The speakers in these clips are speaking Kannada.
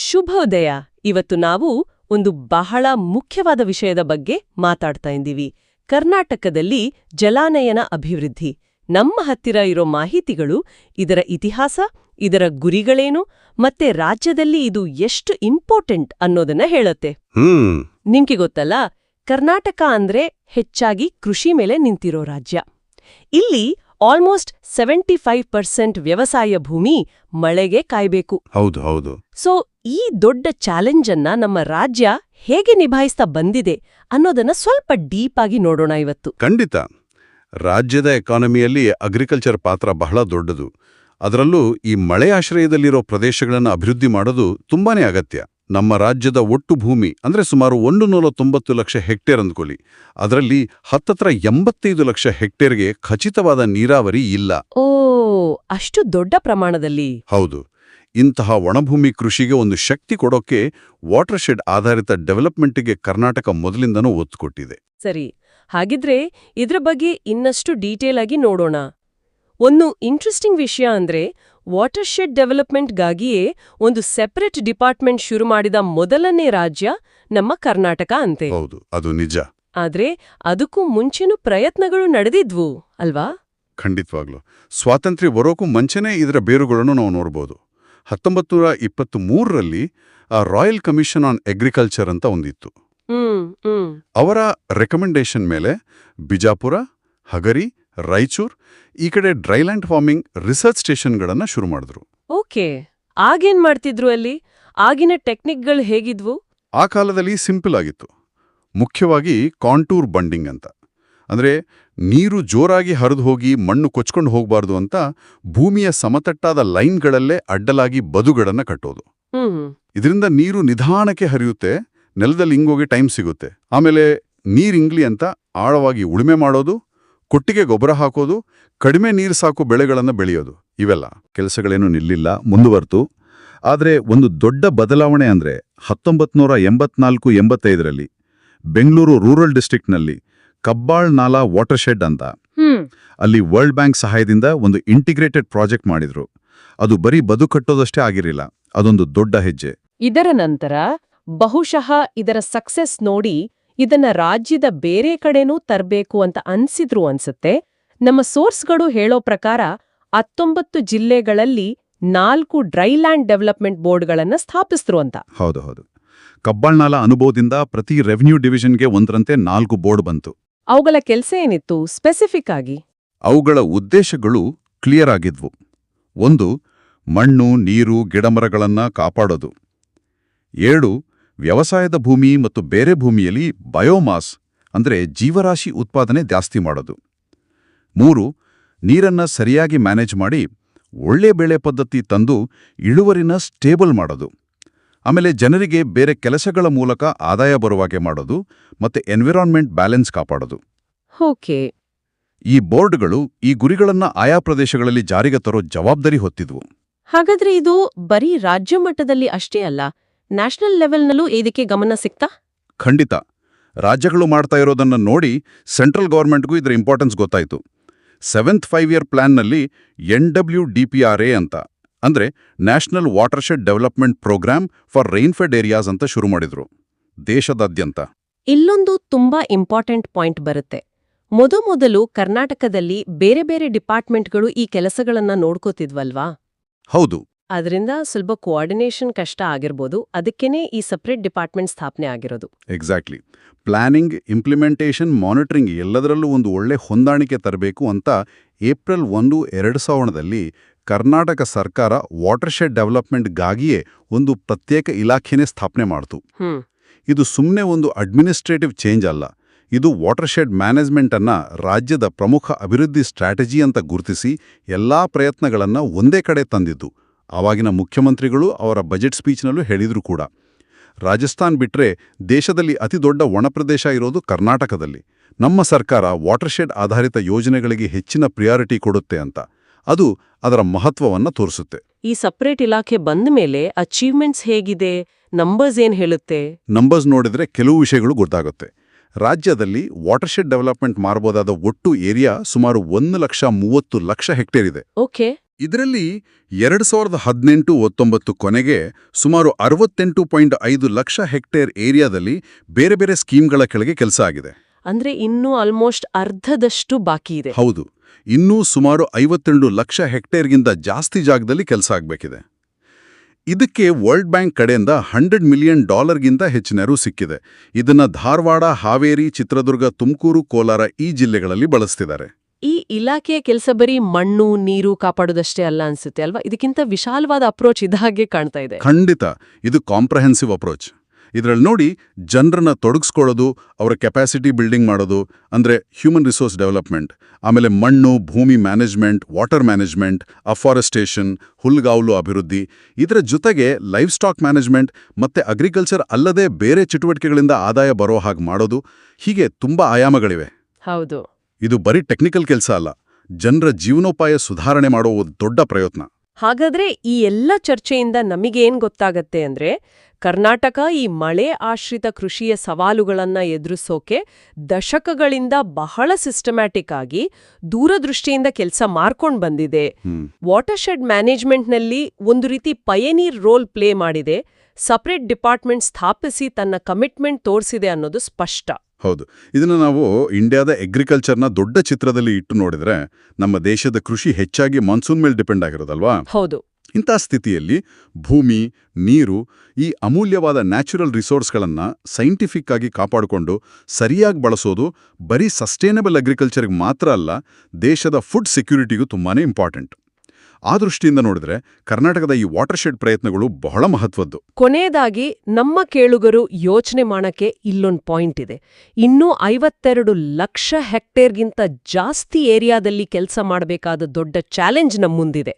ಶುಭೋದಯ. ಇವತ್ತು ನಾವು ಒಂದು ಬಹಳ ಮುಖ್ಯವಾದ ವಿಷಯದ ಬಗ್ಗೆ ಮಾತಾಡ್ತಾ ಇದ್ದೀವಿ. ಕರ್ನಾಟಕದಲ್ಲಿ ಜಲಾನಯನ ಅಭಿವೃದ್ಧಿ. ನಮ್ಮ ಹತ್ತಿರ ಇರೋ ಮಾಹಿತಿಗಳು ಇದರ ಇತಿಹಾಸ ಇದರ ಗುರಿಗಳೇನು ಮತ್ತೆ ರಾಜ್ಯದಲ್ಲಿ ಇದು ಎಷ್ಟು ಇಂಪಾರ್ಟೆಂಟ್ ಅನ್ನೋದನ್ನ ಹೇಳುತ್ತೆ. ನಿಮ್ಗೆ ಗೊತ್ತಲ್ಲ ಕರ್ನಾಟಕ ಅಂದ್ರೆ ಹೆಚ್ಚಾಗಿ ಕೃಷಿ ಮೇಲೆ ನಿಂತಿರೋ ರಾಜ್ಯ. ಇಲ್ಲಿ ಆಲ್ಮೋಸ್ಟ್ ಸೆವೆಂಟಿ ಫೈವ್ ಪರ್ಸೆಂಟ್ ವ್ಯವಸಾಯ ಭೂಮಿ ಮಳೆಗೆ ಕಾಯ್ಬೇಕು. ಹೌದು ಹೌದು. ಸೊ ಈ ದೊಡ್ಡ ಚಾಲೆಂಜ್ ಅನ್ನ ನಮ್ಮ ರಾಜ್ಯ ಹೇಗೆ ನಿಭಾಯಿಸ್ತಾ ಬಂದಿದೆ ಅನ್ನೋದನ್ನ ಸ್ವಲ್ಪ ಡೀಪ್ ಆಗಿ ನೋಡೋಣ ಇವತ್ತು. ಖಂಡಿತ. ರಾಜ್ಯದ ಎಕಾನಮಿಯಲ್ಲಿ ಅಗ್ರಿಕಲ್ಚರ್ ಪಾತ್ರ ಬಹಳ ದೊಡ್ಡದು. ಅದರಲ್ಲೂ ಈ ಮಳೆ ಆಶ್ರಯದಲ್ಲಿರೋ ಪ್ರದೇಶಗಳನ್ನು ಅಭಿವೃದ್ಧಿ ಮಾಡೋದು ತುಂಬಾನೇ ಅಗತ್ಯ. ನಮ್ಮ ರಾಜ್ಯದ ಒಟ್ಟು ಭೂಮಿ ಅಂದ್ರೆ ಸುಮಾರು ಒಂದು ನೂರ ತೊಂಬತ್ತು ಲಕ್ಷ ಹೆಕ್ಟೇರ್ ಅಂದ್ಕೊಳ್ಳಿ. ಅದರಲ್ಲಿ ಹತ್ತತ್ರ ಎಂಬತ್ತೈದು ಲಕ್ಷ ಹೆಕ್ಟೇರ್ಗೆ ಖಚಿತವಾದ ನೀರಾವರಿ ಇಲ್ಲ. ಓ ಅಷ್ಟು ದೊಡ್ಡ ಪ್ರಮಾಣದಲ್ಲಿ. ಹೌದು. ಇಂತಹ ಒಣಭೂಮಿ ಕೃಷಿಗೆ ಒಂದು ಶಕ್ತಿ ಕೊಡೋಕೆ ವಾಟರ್ ಶೆಡ್ ಆಧಾರಿತ ಡೆವಲಪ್ಮೆಂಟ್ಗೆ ಕರ್ನಾಟಕ ಮೊದಲಿಂದನೂ ಒತ್ತು ಕೊಟ್ಟಿದೆ. ಸರಿ. ಹಾಗಿದ್ರೆ ಇದ್ರ ಬಗ್ಗೆ ಇನ್ನಷ್ಟು ಡೀಟೇಲ್ ಆಗಿ ನೋಡೋಣ. ಒಂದು ಇಂಟ್ರೆಸ್ಟಿಂಗ್ ವಿಷಯ ಅಂದ್ರೆ ವಾಟರ್ ಶೆಡ್ ಡೆವಲಪ್ಮೆಂಟ್ಗಾಗಿಯೇ ಒಂದು ಸೆಪರೇಟ್ ಡಿಪಾರ್ಟ್ಮೆಂಟ್ ಶುರು ಮಾಡಿದ ಮೊದಲನೇ ರಾಜ್ಯ ನಮ್ಮ ಕರ್ನಾಟಕ ಅಂತೆ. ಹೌದು ಅದು ನಿಜ. ಆದ್ರೆ ಅದಕ್ಕೂ ಮುಂಚೆನೂ ಪ್ರಯತ್ನಗಳು ನಡೆದಿದ್ವು ಅಲ್ವಾ? ಖಂಡಿತವಾಗ್ಲು. ಸ್ವಾತಂತ್ರ್ಯ ಬರೋಕ್ಕೂ ಮುಂಚೆನೇ ಇದರ ಬೇರುಗಳನ್ನು ನಾವು ನೋಡ್ಬೋದು. ಹತ್ತೊಂಬತ್ತು ನೂರ ಇಪ್ಪತ್ತ್ ಮೂರರಲ್ಲಿ ರಾಯಲ್ ಕಮಿಷನ್ ಆನ್ ಅಗ್ರಿಕಲ್ಚರ್ ಅಂತ ಒಂದಿತ್ತು. ಅವರ ರೆಕಮೆಂಡೇಶನ್ ಮೇಲೆ ಬಿಜಾಪುರ ಹಗರಿ ರಾಯಚೂರ್ ಈ ಕಡೆ ಡ್ರೈಲ್ಯಾಂಡ್ ಫಾರ್ಮಿಂಗ್ ರಿಸರ್ಚ್ ಸ್ಟೇಷನ್ಗಳನ್ನು ಶುರು ಮಾಡಿದ್ರು. ಓಕೆ ಆಗೇನ್ ಮಾಡ್ತಿದ್ರು ಅಲ್ಲಿ? ಆಗಿನ ಟೆಕ್ನಿಕ್ಗಳು ಹೇಗಿದ್ವು? ಆ ಕಾಲದಲ್ಲಿ ಸಿಂಪಲ್ ಆಗಿತ್ತು. ಮುಖ್ಯವಾಗಿ ಕಾಂಟೂರ್ ಬಂಡಿಂಗ್ ಅಂತ. ಅಂದ್ರೆ ನೀರು ಜೋರಾಗಿ ಹರಿದು ಹೋಗಿ ಮಣ್ಣು ಕೊಚ್ಕೊಂಡು ಹೋಗಬಾರ್ದು ಅಂತ ಭೂಮಿಯ ಸಮತಟ್ಟಾದ ಲೈನ್ಗಳಲ್ಲೇ ಅಡ್ಡಲಾಗಿ ಬದುಗಳನ್ನು ಕಟ್ಟೋದು. ಇದರಿಂದ ನೀರು ನಿಧಾನಕ್ಕೆ ಹರಿಯುತ್ತೆ ನೆಲದಲ್ಲಿ ಹಿಂಗೋಗಿ ಟೈಮ್ ಸಿಗುತ್ತೆ. ಆಮೇಲೆ ನೀರಿಂಗ್ಲಿ ಅಂತ ಆಳವಾಗಿ ಉಳುಮೆ ಮಾಡೋದು ಕೊಟ್ಟಿಗೆ ಗೊಬ್ಬರ ಹಾಕೋದು ಕಡಿಮೆ ನೀರು ಸಾಕು ಬೆಳೆಗಳನ್ನು ಬೆಳೆಯೋದು. ಇವೆಲ್ಲ ಕೆಲಸಗಳೇನು ನಿಲ್ಲಿಲ್ಲ ಮುಂದುವರೆತು. ಆದರೆ ಒಂದು ದೊಡ್ಡ ಬದಲಾವಣೆ ಅಂದ್ರೆ ಹತ್ತೊಂಬತ್ತು ನೂರ ಎಂಬತ್ನಾಲ್ಕು ಎಂಬತ್ತೈದರಲ್ಲಿ ಬೆಂಗಳೂರು ರೂರಲ್ ಡಿಸ್ಟ್ರಿಕ್ಟ್ನಲ್ಲಿ ಕಬ್ಬಾಳ್ ನಾಲಾ ವಾಟರ್ ಶೆಡ್ ಅಂತ. ಅಲ್ಲಿ ವರ್ಲ್ಡ್ ಬ್ಯಾಂಕ್ ಸಹಾಯದಿಂದ ಒಂದು ಇಂಟಿಗ್ರೇಟೆಡ್ ಪ್ರಾಜೆಕ್ಟ್ ಮಾಡಿದ್ರು. ಅದು ಬರೀ ಬದು ಕಟ್ಟೋದಷ್ಟೇ ಆಗಿರಲಿಲ್ಲ ಅದೊಂದು ದೊಡ್ಡ ಹೆಜ್ಜೆ. ಇದರ ನಂತರ ಬಹುಶಃ ಇದರ ಸಕ್ಸೆಸ್ ನೋಡಿ ಇದನ್ನ ರಾಜ್ಯದ ಬೇರೆ ಕಡೆನೂ ತರಬೇಕು ಅಂತ ಅನ್ಸಿದ್ರು ಅನ್ಸುತ್ತೆ. ನಮ್ಮ ಸೋರ್ಸ್ಗಳು ಹೇಳೋ ಪ್ರಕಾರ ಹತ್ತೊಂಬತ್ತು ಜಿಲ್ಲೆಗಳಲ್ಲಿ ನಾಲ್ಕು ಡ್ರೈಲ್ಯಾಂಡ್ ಡೆವಲಪ್ಮೆಂಟ್ ಬೋರ್ಡ್ಗಳನ್ನ ಸ್ಥಾಪಿಸಿದ್ರು ಅಂತ. ಹೌದು ಹೌದು. ಕಬ್ಬಾಳ್ನಾಲ ಅನುಭವದಿಂದ ಪ್ರತಿ ರೆವಿನ್ಯೂ ಡಿವಿಷನ್ಗೆ ಒಂದರಂತೆ ನಾಲ್ಕು ಬೋರ್ಡ್ ಬಂತು. ಅವುಗಳ ಕೆಲಸ ಏನಿತ್ತು? ಸ್ಪೆಸಿಫಿಕ್ ಆಗಿ. ಅವುಗಳ ಉದ್ದೇಶಗಳು ಕ್ಲಿಯರ್ ಆಗಿದ್ವು. ಒಂದು ಮಣ್ಣು ನೀರು ಗಿಡಮರಗಳನ್ನ ಕಾಪಾಡೋದು. ಏಳು ವ್ಯವಸಾಯದ ಭೂಮಿ ಮತ್ತು ಬೇರೆ ಭೂಮಿಯಲ್ಲಿ ಬಯೋಮಾಸ್ ಅಂದ್ರೆ ಜೀವರಾಶಿ ಉತ್ಪಾದನೆ ಜಾಸ್ತಿ ಮಾಡೋದು. ಮೂರು ನೀರನ್ನ ಸರಿಯಾಗಿ ಮ್ಯಾನೇಜ್ ಮಾಡಿ ಒಳ್ಳೆ ಬೆಳೆ ಪದ್ಧತಿ ತಂದು ಇಳುವರಿನ ಸ್ಟೇಬಲ್ ಮಾಡೋದು. ಆಮೇಲೆ ಜನರಿಗೆ ಬೇರೆ ಕೆಲಸಗಳ ಮೂಲಕ ಆದಾಯ ಬರುವಾಗೆ ಮಾಡೋದು ಮತ್ತೆ ಎನ್ವಿರಾನ್ಮೆಂಟ್ ಬ್ಯಾಲೆನ್ಸ್ ಕಾಪಾಡೋದು. ಓಕೆ. ಈ ಬೋರ್ಡ್ಗಳು ಈ ಗುರಿಗಳನ್ನ ಆಯಾ ಪ್ರದೇಶಗಳಲ್ಲಿ ಜಾರಿಗೆ ತರೋ ಜವಾಬ್ದಾರಿ ಹೊತ್ತಿದ್ವು. ಹಾಗಾದ್ರೆ ಇದು ಬರೀ ರಾಜ್ಯ ಮಟ್ಟದಲ್ಲಿ ಅಷ್ಟೇ ಅಲ್ಲ ನ್ಯಾಷನಲ್ ಲೆವೆಲ್ನಲ್ಲೂ ಇದಕ್ಕೆ ಗಮನ ಸಿಕ್ತಾ? ಖಂಡಿತ. ರಾಜ್ಯಗಳು ಮಾಡ್ತಾ ಇರೋದನ್ನ ನೋಡಿ ಸೆಂಟ್ರಲ್ ಗೌರ್ಮೆಂಟ್ಗೂ ಇದರ ಇಂಪಾರ್ಟೆನ್ಸ್ ಗೊತ್ತಾಯಿತು. Seventh five year ಪ್ಲಾನ್ನಲ್ಲಿ N W D P R A ಅಂತ ಅಂದ್ರೆ national watershed development programme for rainfed areas ಅಂತ ಶುರು ಮಾಡಿದ್ರು. ದೇಶದಾದ್ಯಂತ. ಇಲ್ಲೊಂದು ತುಂಬಾ ಇಂಪಾರ್ಟೆಂಟ್ ಪಾಯಿಂಟ್ ಬರುತ್ತೆ. ಮೊದಮೊದಲು ಕರ್ನಾಟಕದಲ್ಲಿ ಬೇರೆ ಬೇರೆ ಡಿಪಾರ್ಟ್ಮೆಂಟ್ಗಳು ಈ ಕೆಲಸಗಳನ್ನ ನೋಡ್ಕೋತಿದ್ವಲ್ವಾ? ಹೌದು. ಅದರಿಂದ ಸ್ವಲ್ಪ ಕೋಆರ್ಡಿನೇಷನ್ ಕಷ್ಟ ಆಗಿರ್ಬೋದು. ಅದಕ್ಕೇನೆ ಈ ಸಪ್ರೇಟ್ ಡಿಪಾರ್ಟ್ಮೆಂಟ್ ಸ್ಥಾಪನೆ ಆಗಿರೋದು. ಎಕ್ಸಾಕ್ಟ್ಲಿ ಪ್ಲಾನಿಂಗ್ ಇಂಪ್ಲಿಮೆಂಟೇಷನ್ ಮಾನಿಟರಿಂಗ್ ಎಲ್ಲದರಲ್ಲೂ ಒಂದು ಒಳ್ಳೆ ಹೊಂದಾಣಿಕೆ ತರಬೇಕು ಅಂತ ಏಪ್ರಿಲ್ ಒಂದು ಎರಡು ಸಾವಿರದಲ್ಲಿ ಕರ್ನಾಟಕ ಸರ್ಕಾರ ವಾಟರ್ಶೆಡ್ ಡೆವಲಪ್ಮೆಂಟ್ಗಾಗಿಯೇ ಒಂದು ಪ್ರತ್ಯೇಕ ಇಲಾಖೆನೇ ಸ್ಥಾಪನೆ ಮಾಡ್ತು. ಇದು ಸುಮ್ಮನೆ ಒಂದು ಅಡ್ಮಿನಿಸ್ಟ್ರೇಟಿವ್ ಚೇಂಜ್ ಅಲ್ಲ. ಇದು ವಾಟರ್ಶೆಡ್ ಮ್ಯಾನೇಜ್ಮೆಂಟ್ ಅನ್ನ ರಾಜ್ಯದ ಪ್ರಮುಖ ಅಭಿವೃದ್ಧಿ ಸ್ಟ್ರಾಟಜಿ ಅಂತ ಗುರುತಿಸಿ ಎಲ್ಲಾ ಪ್ರಯತ್ನಗಳನ್ನು ಒಂದೇ ಕಡೆ ತಂದಿದ್ದು. ಆವಾಗಿನ ಮುಖ್ಯಮಂತ್ರಿಗಳು ಅವರ ಬಜೆಟ್ ಸ್ಪೀಚ್ನಲ್ಲೂ ಹೇಳಿದ್ರು ಕೂಡ. ರಾಜಸ್ಥಾನ್ ಬಿಟ್ರೆ ದೇಶದಲ್ಲಿ ಅತಿ ದೊಡ್ಡ ಒಣಪ್ರದೇಶ ಇರೋದು ಕರ್ನಾಟಕದಲ್ಲಿ. ನಮ್ಮ ಸರ್ಕಾರ ವಾಟರ್ಶೆಡ್ ಆಧಾರಿತ ಯೋಜನೆಗಳಿಗೆ ಹೆಚ್ಚಿನ ಪ್ರಿಯಾರಿಟಿ ಕೊಡುತ್ತೆ ಅಂತ. ಅದು ಅದರ ಮಹತ್ವವನ್ನ ತೋರಿಸುತ್ತೆ. ಈ ಸಪ್ರೇಟ್ ಇಲಾಖೆ ಬಂದ ಮೇಲೆ ಅಚೀವ್ಮೆಂಟ್ಸ್ ಹೇಗಿದೆ? ನಂಬರ್ಸ್ ಏನ್ ಹೇಳುತ್ತೆ? ನಂಬರ್ಸ್ ನೋಡಿದ್ರೆ ಕೆಲವು ವಿಷಯಗಳು ಗೊತ್ತಾಗುತ್ತೆ. ರಾಜ್ಯದಲ್ಲಿ ವಾಟರ್ಶೆಡ್ ಡೆವಲಪ್ಮೆಂಟ್ ಮಾಡಬಹುದಾದ ಒಟ್ಟು ಏರಿಯಾ ಸುಮಾರು ಒಂದು ಲಕ್ಷ ಮೂವತ್ತು ಲಕ್ಷ ಹೆಕ್ಟೇರ್ ಇದೆ. ಓಕೆ ಇದರಲ್ಲಿ ಎರಡು ಸಾವಿರದ ಹದಿನೆಂಟು ಹತ್ತೊಂಬತ್ತು ಕೊನೆಗೆ ಸುಮಾರು ಅರವತ್ತೆಂಟು ಪಾಯಿಂಟ್ ಐದು ಲಕ್ಷ ಹೆಕ್ಟೇರ್ ಏರಿಯಾದಲ್ಲಿ ಬೇರೆ ಬೇರೆ ಸ್ಕೀಮ್ಗಳ ಕೆಳಗೆ ಕೆಲಸ ಆಗಿದೆ. ಅಂದ್ರೆ ಇನ್ನೂ ಆಲ್ಮೋಸ್ಟ್ ಅರ್ಧದಷ್ಟು ಬಾಕಿ ಇದೆ. ಹೌದು. ಇನ್ನೂ ಸುಮಾರು ಐವತ್ತೆರಡು ಲಕ್ಷ ಹೆಕ್ಟೇರ್ಗಿಂತ ಜಾಸ್ತಿ ಜಾಗದಲ್ಲಿ ಕೆಲಸ ಆಗಬೇಕಿದೆ. ಇದಕ್ಕೆ ವರ್ಲ್ಡ್ ಬ್ಯಾಂಕ್ ಕಡೆಯಿಂದ ಹಂಡ್ರೆಡ್ ಮಿಲಿಯನ್ ಡಾಲರ್ಗಿಂತ ಹೆಚ್ಚಿನ ನೆರವು ಸಿಕ್ಕಿದೆ. ಇದನ್ನ ಧಾರವಾಡ ಹಾವೇರಿ ಚಿತ್ರದುರ್ಗ ತುಮಕೂರು ಕೋಲಾರ ಈ ಜಿಲ್ಲೆಗಳಲ್ಲಿ ಬಳಸ್ತಿದ್ದಾರೆ. ಈ ಇಲಾಖೆಯ ಕೆಲಸ ಬರೀ ಮಣ್ಣು ನೀರು ಕಾಪಾಡೋದಷ್ಟೇ ಅಲ್ಲ ಅನ್ಸುತ್ತೆ ಅಲ್ವಾ? ಇದಕ್ಕಿಂತ ವಿಶಾಲವಾದ ಅಪ್ರೋಚ್ ಇದ ಹಾಗೆ ಕಾಣ್ತಾ ಇದೆ. ಖಂಡಿತ. ಇದು ಕಾಂಪ್ರಹೆನ್ಸಿವ್ ಅಪ್ರೋಚ್ ಇದರಲ್ಲಿ ನೋಡಿ ಜನರನ್ನ ತೊಡಗಿಸ್ಕೊಳ್ಳೋದು ಅವರ ಕೆಪಾಸಿಟಿ ಬಿಲ್ಡಿಂಗ್ ಮಾಡೋದು ಅಂದ್ರೆ ಹ್ಯೂಮನ್ ರಿಸೋರ್ಸ್ ಡೆವಲಪ್ಮೆಂಟ್ ಆಮೇಲೆ ಮಣ್ಣು ಭೂಮಿ ಮ್ಯಾನೇಜ್ಮೆಂಟ್ ವಾಟರ್ ಮ್ಯಾನೇಜ್ಮೆಂಟ್ ಅಫಾರೆಸ್ಟೇಷನ್ ಹುಲ್ಗಾವಲು ಅಭಿವೃದ್ಧಿ. ಇದರ ಜೊತೆಗೆ ಲೈಫ್ ಸ್ಟಾಕ್ ಮ್ಯಾನೇಜ್ಮೆಂಟ್ ಮತ್ತೆ ಅಗ್ರಿಕಲ್ಚರ್ ಅಲ್ಲದೆ ಬೇರೆ ಚಟುವಟಿಕೆಗಳಿಂದ ಆದಾಯ ಬರೋ ಹಾಗೆ ಮಾಡೋದು ಹೀಗೆ ತುಂಬಾ ಆಯಾಮಗಳಿವೆ. ಹೌದು. ಇದು ಬರೀ ಟೆಕ್ನಿಕಲ್ ಕೆಲಸ ಅಲ್ಲ. ಜನರ ಜೀವನೋಪಾಯ ಸುಧಾರಣೆ ಮಾಡೋ ಒಂದು ದೊಡ್ಡ ಪ್ರಯತ್ನ. ಹಾಗಾದ್ರೆ ಈ ಎಲ್ಲ ಚರ್ಚೆಯಿಂದ ನಮಗೇನ್ ಗೊತ್ತಾಗತ್ತೆ ಅಂದ್ರೆ ಕರ್ನಾಟಕ ಈ ಮಳೆ ಆಶ್ರಿತ ಕೃಷಿಯ ಸವಾಲುಗಳನ್ನ ಎದುರಿಸೋಕೆ ದಶಕಗಳಿಂದ ಬಹಳ ಸಿಸ್ಟಮ್ಯಾಟಿಕ್ ಆಗಿ ದೂರದೃಷ್ಟಿಯಿಂದ ಕೆಲಸ ಮಾರ್ಕೊಂಡು ಬಂದಿದೆ. ಹ್ಮ್. ವಾಟರ್ಶೆಡ್ ಮ್ಯಾನೇಜ್ಮೆಂಟ್ನಲ್ಲಿ ಒಂದು ರೀತಿ ಪಯನೀರ್ ರೋಲ್ ಪ್ಲೇ ಮಾಡಿದೆ. ಸಪರೇಟ್ ಡಿಪಾರ್ಟ್ಮೆಂಟ್ ಸ್ಥಾಪಿಸಿ ತನ್ನ ಕಮಿಟ್ಮೆಂಟ್ ತೋರಿಸಿದೆ ಅನ್ನೋದು ಸ್ಪಷ್ಟ. ಹೌದು. ಇದನ್ನು ನಾವು ಇಂಡಿಯಾದ ಅಗ್ರಿಕಲ್ಚರ್ನ ದೊಡ್ಡ ಚಿತ್ರದಲ್ಲಿ ಇಟ್ಟು ನೋಡಿದ್ರೆ ನಮ್ಮ ದೇಶದ ಕೃಷಿ ಹೆಚ್ಚಾಗಿ ಮಾನ್ಸೂನ್ ಮೇಲೆ ಡಿಪೆಂಡ್ ಆಗಿರೋದಲ್ವಾ? ಹೌದು. ಇಂಥ ಸ್ಥಿತಿಯಲ್ಲಿ ಭೂಮಿ ನೀರು ಈ ಅಮೂಲ್ಯವಾದ ನ್ಯಾಚುರಲ್ ರಿಸೋರ್ಸ್ಗಳನ್ನು ಸೈಂಟಿಫಿಕ್ ಆಗಿ ಕಾಪಾಡಿಕೊಂಡು ಸರಿಯಾಗಿ ಬಳಸೋದು ಬರೀ ಸಸ್ಟೈನಬಲ್ ಅಗ್ರಿಕಲ್ಚರ್ಗೆ ಮಾತ್ರ ಅಲ್ಲ ದೇಶದ ಫುಡ್ ಸೆಕ್ಯೂರಿಟಿಗೂ ತುಂಬಾನೇ ಇಂಪಾರ್ಟೆಂಟ್ ಆ ದೃಷ್ಟಿಯಿಂದ ನೋಡಿದ್ರೆ ಕರ್ನಾಟಕದ ಈ ವಾಟರ್ಶೆಡ್ ಪ್ರಯತ್ನಗಳು ಬಹಳ ಮಹತ್ವದ್ದು. ಕೊನೆಯದಾಗಿ ನಮ್ಮ ಕೇಳುಗರು ಯೋಚನೆ ಮಾಡಕ್ಕೆ ಇಲ್ಲೊಂದು ಪಾಯಿಂಟ್ ಇದೆ. ಇನ್ನೂ ಐವತ್ತೆರಡು ಲಕ್ಷ ಹೆಕ್ಟೇರ್ಗಿಂತ ಜಾಸ್ತಿ ಏರಿಯಾದಲ್ಲಿ ಕೆಲಸ ಮಾಡಬೇಕಾದ ದೊಡ್ಡ ಚಾಲೆಂಜ್ ನಮ್ಮ ಮುಂದಿದೆ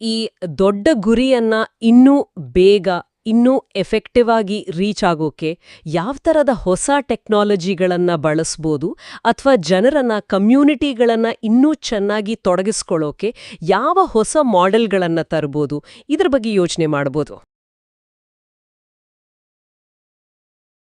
ಈ ದೊಡ್ಡ ಗುರಿಯನ್ನ ಇನ್ನೂ ಬೇಗ ಇನ್ನೂ ಎಫೆಕ್ಟಿವ್ ಆಗಿ ರೀಚ್ ಆಗೋಕೆ ಯಾವ ಥರದ ಹೊಸ ಟೆಕ್ನಾಲಜಿಗಳನ್ನು ಬಳಸ್ಬೋದು ಅಥವಾ ಜನರನ್ನ, ಕಮ್ಯುನಿಟಿಗಳನ್ನು ಇನ್ನೂ ಚೆನ್ನಾಗಿ ತೊಡಗಿಸ್ಕೊಳ್ಳೋಕೆ ಯಾವ ಹೊಸ ಮಾಡೆಲ್ಗಳನ್ನು ತರ್ಬೋದು, ಇದ್ರ ಬಗ್ಗೆ ಯೋಚನೆ ಮಾಡ್ಬೋದು.